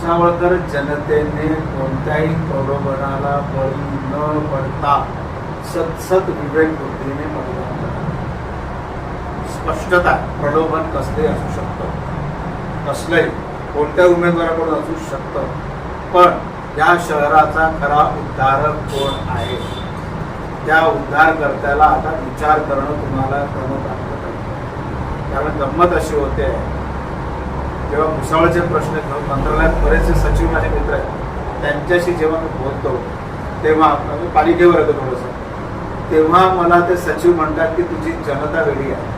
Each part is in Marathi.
चिपळकर जनतेने कोणत्याही प्रलोभनाला बळी न पडता सतसत विवेक बुद्धीने मतदान स्पष्टता प्रलोभन कसले असू शकतं. कसलंही कोणत्या उमेदवाराकडून असू शकतं. पण या शहराचा खरा उद्धारक कोण आहे? त्या उद्धारकर्त्याला आता विचार करणं तुम्हाला क्रमप्राप्त कारण गंमत अशी होते जेव्हा भुसावळचे प्रश्न घेऊन मंत्रालयात बरेचसे सचिव माझे मित्र आहेत त्यांच्याशी जेव्हा मी बोलतो तेव्हा म्हणजे पालिकेवर येतो थोडंसं तेव्हा मला ते सचिव म्हणतात की तुझी जनता वेगळी आहे.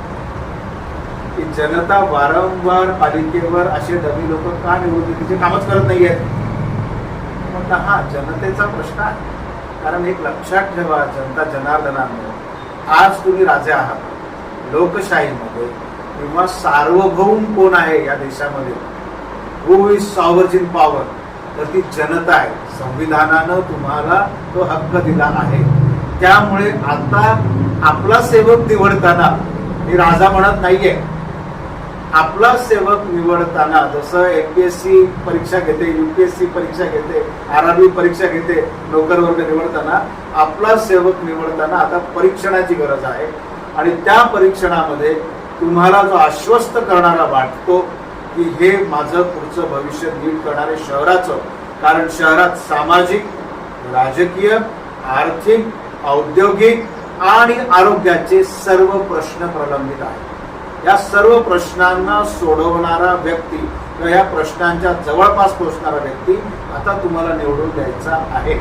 की जनता वारंवार पालिकेवर असे डमी लोक का निवडते तिचे कामच करत नाही आहेत म्हटलं हा जनतेचा प्रश्न आहे. कारण एक लक्षात ठेवा जनता जनार्दनामध्ये आज तुम्ही राजे आहात. लोकशाहीमध्ये किंवा सार्वभौम कोण आहे या देशामध्ये? हु इज सॉवर्जिन पॉवर तर ती जनता आहे. संविधानानं तुम्हाला तो हक्क दिला आहे. त्यामुळे आता आपला सेवक निवडताना मी राजा म्हणत नाहीये. आपला सेवक निवडताना जसं एमपीएससी परीक्षा घेते युपीएससी परीक्षा घेते आर आर बी परीक्षा घेते नोकर वर्ग निवडताना आपला सेवक निवडताना आता परीक्षणाची गरज आहे. आणि त्या परीक्षणामध्ये तुम्हाला जो आश्वस्त करणारा वाटतो की हे माझं पुढचं भविष्य नीट करणारे शहराचं कारण शहरात सामाजिक राजकीय आर्थिक औद्योगिक आणि आरोग्याचे सर्व प्रश्न प्रलंबित आहेत. या सर्व प्रश्नांना सोडवणारा व्यक्ती किंवा या प्रश्नांच्या जवळपास पोहोचणारा व्यक्ती आता तुम्हाला निवडून द्यायचा आहे.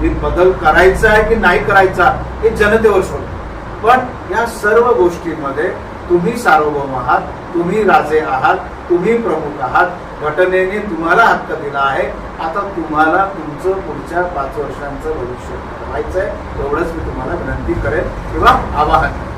ही बदल करायचा आहे की नाही करायचा हे जनतेवर सोडतो. पण या सर्व गोष्टींमध्ये तुम्ही सार्वभौम आहात तुम्ही राजे आहात तुम्ही प्रमुख आहात. घटनेने तुम्हाला हक्क दिला आहे. आता तुम्हाला तुमचं पुढच्या पाच वर्षांचं भविष्य ठरवायचं आहे एवढंच मी तुम्हाला विनंती करेन. किंवा आवाहन. करेन